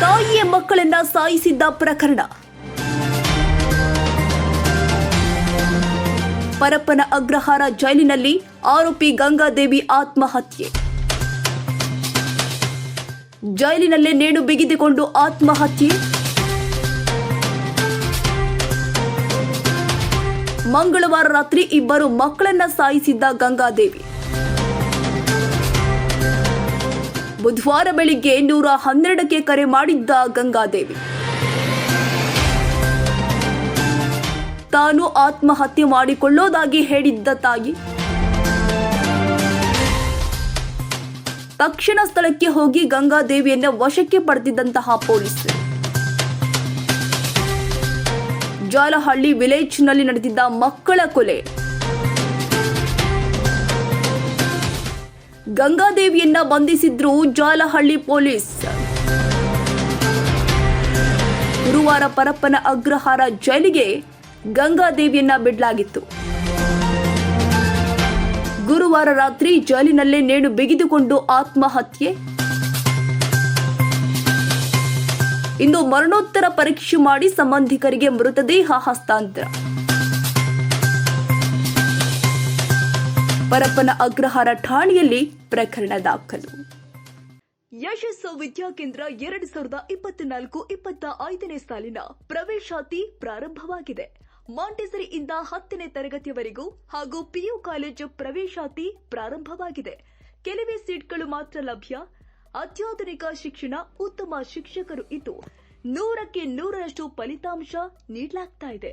ತಾಯಿಯ ಮಕ್ಕಳನ್ನ ಸಾಯಿಸಿದ್ದ ಪ್ರಕರಣ. ಪರಪ್ಪನ ಅಗ್ರಹಾರ ಜೈಲಿನಲ್ಲಿ ಆರೋಪಿ ಗಂಗಾದೇವಿ ಆತ್ಮಹತ್ಯೆ. ಜೈಲಿನಲ್ಲೇ ನೇಣು ಬಿಗಿದುಕೊಂಡು ಆತ್ಮಹತ್ಯೆ. ಮಂಗಳವಾರ ರಾತ್ರಿ ಇಬ್ಬರು ಮಕ್ಕಳನ್ನ ಸಾಯಿಸಿದ್ದ ಗಂಗಾದೇವಿ. ಬುಧವಾರ ಬೆಳಿಗ್ಗೆ ನೂರ ಹನ್ನೆರಡಕ್ಕೆ ಕರೆ ಮಾಡಿದ್ದ ಗಂಗಾದೇವಿ. ತಾನು ಆತ್ಮಹತ್ಯೆ ಮಾಡಿಕೊಳ್ಳೋದಾಗಿ ಹೇಳಿದ್ದ ತಾಯಿ. ತಕ್ಷಣ ಸ್ಥಳಕ್ಕೆ ಹೋಗಿ ಗಂಗಾದೇವಿಯನ್ನ ವಶಕ್ಕೆ ಪಡೆದಿದ್ದಂತಹ ಪೊಲೀಸ್. ಜಾಲಹಳ್ಳಿ ವಿಲೇಜ್ನಲ್ಲಿ ನಡೆದಿದ್ದ ಮಕ್ಕಳ ಕೊಲೆ. ಗಂಗಾದೇವಿಯನ್ನ ಬಂಧಿಸಿದ್ರು ಜಾಲಹಳ್ಳಿ ಪೊಲೀಸ್. ಗುರುವಾರ ಪರಪ್ಪನ ಅಗ್ರಹಾರ ಜೈಲಿಗೆ ಗಂಗಾದೇವಿಯನ್ನ ಬಿಡಲಾಗಿತ್ತು. ಗುರುವಾರ ರಾತ್ರಿ ಜೈಲಿನಲ್ಲೇ ನೇಣು ಬಿಗಿದುಕೊಂಡು ಆತ್ಮಹತ್ಯೆ. ಇಂದು ಮರಣೋತ್ತರ ಪರೀಕ್ಷೆ ಮಾಡಿ ಸಂಬಂಧಿಕರಿಗೆ ಮೃತದೇಹ ಹಸ್ತಾಂತರ. ಪರಪ್ಪನ ಅಗ್ರಹಾರ ಠಾಣೆಯಲ್ಲಿ ಪ್ರಕರಣ ದಾಖಲು. ಯಶಸ್ಸು ವಿದ್ಯಾಕೇಂದ್ರ ಎರಡು ಸಾವಿರದ ಇಪ್ಪತ್ನಾಲ್ಕು ಇಪ್ಪತ್ತ ಐದನೇ ಸಾಲಿನ ಪ್ರವೇಶಾತಿ ಪ್ರಾರಂಭವಾಗಿದೆ. ಮಾಂಟೆಸರಿಯಿಂದ ಹತ್ತನೇ ತರಗತಿಯವರೆಗೂ ಹಾಗೂ ಪಿಯು ಕಾಲೇಜು ಪ್ರವೇಶಾತಿ ಪ್ರಾರಂಭವಾಗಿದೆ. ಕೆಲವೇ ಸೀಟ್ಗಳು ಮಾತ್ರ ಲಭ್ಯ. ಅತ್ಯಾಧುನಿಕ ಶಿಕ್ಷಣ ಉತ್ತಮ ಶಿಕ್ಷಕರು ಇದ್ದು ನೂರಕ್ಕೆ ನೂರರಷ್ಟು ಫಲಿತಾಂಶ ನೀಡಲಾಗ್ತಾ ಇದೆ.